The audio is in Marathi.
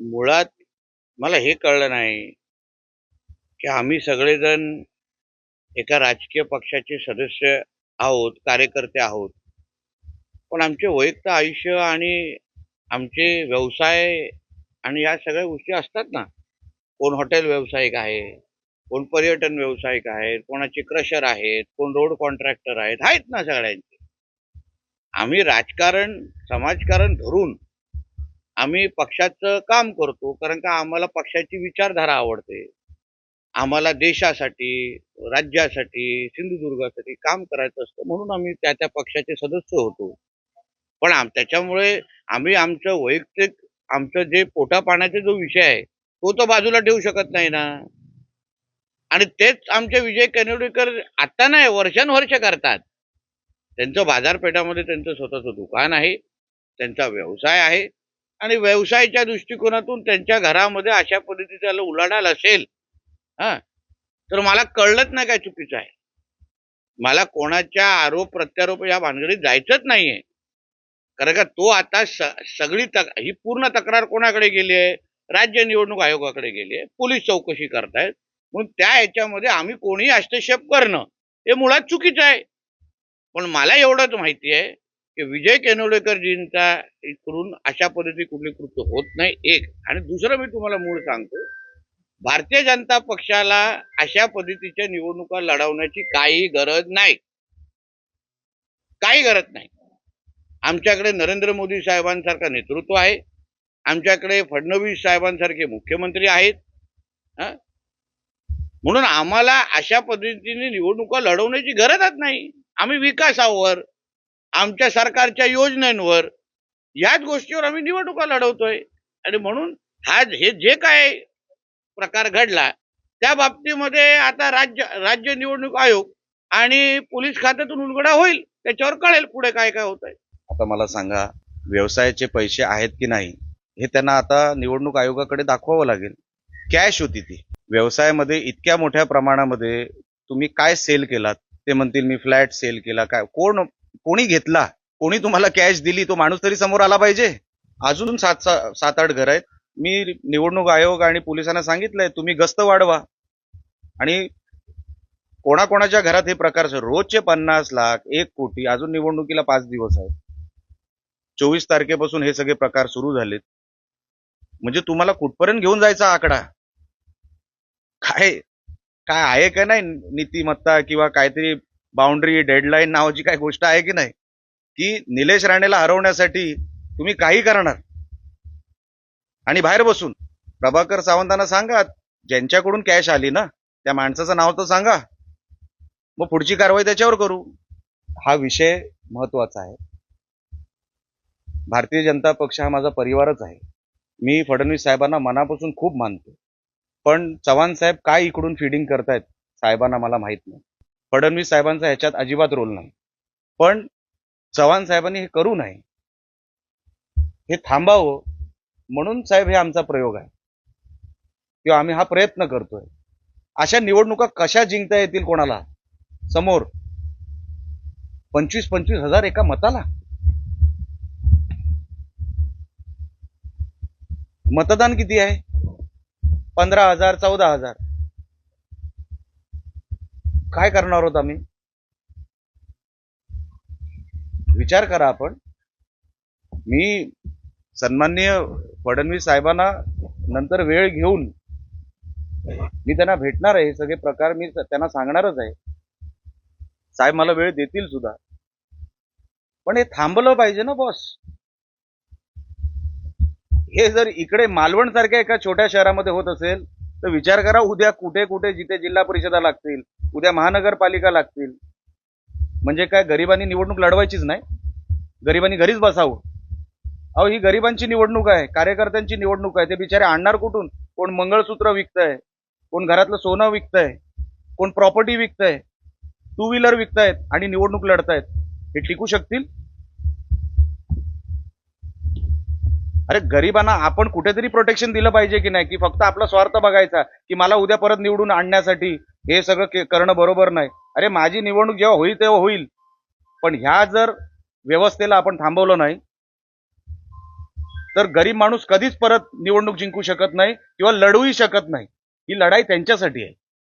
मुळात मला हे कळलं नाही की आम्ही सगळेजण एका राजकीय पक्षाचे सदस्य आहोत कार्यकर्ते आहोत. पण आमचे वैयक्तिक आयुष्य आणि आमचे व्यवसाय आणि या सगळ्या गोष्टी असतात ना. कोण हॉटेल व्यावसायिक आहे कोण पर्यटन व्यावसायिक आहेत कोणाचे क्रशर आहेत कोण रोड कॉन्ट्रॅक्टर आहेत आहेत ना सगळ्यांचे. आम्ही राजकारण समाजकारण धरून आम्ही पक्षाचं काम करतो कारण का आम्हाला पक्षाची विचारधारा आवडते. आम्हाला देशासाठी राज्यासाठी सिंधुदुर्गासाठी काम करायचं असतं म्हणून आम्ही त्या त्या पक्षाचे सदस्य होतो. पण आम त्याच्यामुळे आम्ही आमचं वैयक्तिक आमचं जे पोटापाण्याचा जो विषय आहे तो तर बाजूला ठेवू शकत नाही ना. आणि तेच आमचे विजय कनेडकर आता नाही वर्षानुवर्ष करतात. त्यांचं बाजारपेठामध्ये त्यांचं स्वतःचं दुकान आहे त्यांचा व्यवसाय आहे आणि व्यवसायाच्या दृष्टिकोनातून त्यांच्या घरामध्ये अशा पद्धतीचा उलाढाल असेल हा तर मला कळलंच नाही काय चुकीचं आहे. मला कोणाच्या आरोप प्रत्यारोप या भानगडीत जायचंच नाहीये. कारण का तो आता स- सगळी तक ही पूर्ण तक्रार कोणाकडे गेली आहे? राज्य निवडणूक आयोगाकडे गेली आहे. पोलीस चौकशी करतायत. म्हणून त्या ह्याच्यामध्ये आम्ही कोणीही हस्तक्षेप करणं हे मुळात चुकीचं आहे. पण मला एवढंच माहिती आहे विजय केनोडेकरजींचा इकडून अशा पद्धती कुठली कृत्य होत नाही एक. आणि दुसरं मी तुम्हाला मूळ सांगतो भारतीय जनता पक्षाला अशा पद्धतीच्या निवडणुका लढवण्याची काही गरज नाही. काही गरज नाही. आमच्याकडे नरेंद्र मोदी साहेबांसारखं नेतृत्व आहे. आमच्याकडे फडणवीस साहेबांसारखे मुख्यमंत्री आहेत. म्हणून आम्हाला अशा पद्धतीने निवडणुका लढवण्याची गरजच नाही. आम्ही विकासावर आमच्या सरकारच्या योजनांवर याच गोष्टीवर आम्ही निवडणुका लढवतोय. आणि म्हणून हा हे जे काय प्रकार घडला त्या बाबतीमध्ये आता राज्य राज्य निवडणूक आयोग आणि पोलीस खात्यातून उलगडा होईल त्याच्यावर कळेल पुढे काय काय होत आहे आता मला सांगा व्यवसायाचे पैसे आहेत की नाही हे त्यांना आता निवडणूक आयोगाकडे दाखवावं लागेल. कॅश होती ती. व्यवसायामध्ये इतक्या मोठ्या प्रमाणामध्ये तुम्ही काय सेल केलात? ते म्हणतील मी फ्लॅट सेल केला काय कोण कोणी घेतला कोणी तुम्हाला कॅश दिली तो माणूस तरी समोर आला पाहिजे. अजून सात सात आठ घर आहेत. मी निवडणूक आयोग आणि पोलिसांना सांगितलंय तुम्ही गस्त वाढवा. आणि कोणाकोणाच्या घरात हे प्रकार रोजचे पन्नास लाख एक कोटी अजून निवडणुकीला पाच दिवस आहेत. चोवीस तारखेपासून हे सगळे प्रकार सुरू झालेत. म्हणजे तुम्हाला कुठपर्यंत घेऊन जायचा आकडा? काय काय आहे का नाही नीतिमत्ता किंवा काहीतरी बाउंड्री डेडलाईन नावाची काही गोष्ट आहे की नाही? की निलेश राणेला हरवण्यासाठी तुम्ही काही करणार? आणि बाहेर बसून प्रभाकर सावंतांना सांगा ज्यांच्याकडून कॅश आली ना त्या माणसाचं नाव तर सांगा. मग पुढची कारवाई त्याच्यावर करू. हा विषय महत्त्वाचा आहे. भारतीय जनता पक्ष हा माझा परिवारच आहे. मी फडणवीस साहेबांना मनापासून खूप मानतो. पण चव्हाण साहेब काय इकडून फिडिंग करतायत साहेबांना मला माहीत नाही. फडणवीस साहेबांचा ह्याच्यात अजिबात रोल नाही. पण चव्हाण साहेबांनी हे करू नये हे थांबावं म्हणून साहेब हे आमचा प्रयोग आहे. किंवा आम्ही हा प्रयत्न करतोय. अशा निवडणुका कशा जिंकता येतील कोणाला? समोर पंचवीस पंचवीस हजार एका मताला. मतदान किती आहे? पंधरा हजार चौदा हजार. काय करणार आहोत आम्ही? विचार करा आपण. मी सन्माननीय फडणवीस साहेबांना नंतर वेळ घेऊन मी त्यांना भेटणार आहे. सगळे प्रकार मी त्यांना सांगणारच आहे. साहेब मला वेळ देतील सुद्धा. पण हे थांबलं पाहिजे ना बॉस हे जर इकडे मालवण सारख्या एका छोट्या शहरामध्ये होत असेल तर विचार करा उद्या कुठे कुठे जिथे जिल्हा परिषदा लागतील उद्या महानगरपालिका लागतील. म्हणजे काय गरिबांनी निवडणूक लढवायचीच नाही. गरिबांनी घरीच बसावं. अहो ही गरिबांची निवडणूक आहे कार्यकर्त्यांची निवडणूक आहे. ते बिचारे आणणार कुठून? कोण मंगळसूत्र विकतंय कोण घरातलं सोनं विकतंय कोण प्रॉपर्टी विकतंय टू व्हीलर विकतायत आणि निवडणूक लढतायत. हे टिकू शकतील? अरे गरिबांना आपण कुठेतरी प्रोटेक्शन दिलं पाहिजे की नाही? की फक्त आपला स्वार्थ बघायचा की मला उद्या परत निवडून आणण्यासाठी हे सगळं करणं बरोबर नाही. अरे माझी निवडणूक जेव्हा होईल तेव्हा होईल. पण ह्या जर व्यवस्थेला आपण थांबवलं नाही तर गरीब माणूस कधीच परत निवडणूक जिंकू शकत नाही किंवा लढूही शकत नाही. ही लढाई त्यांच्यासाठी आहे.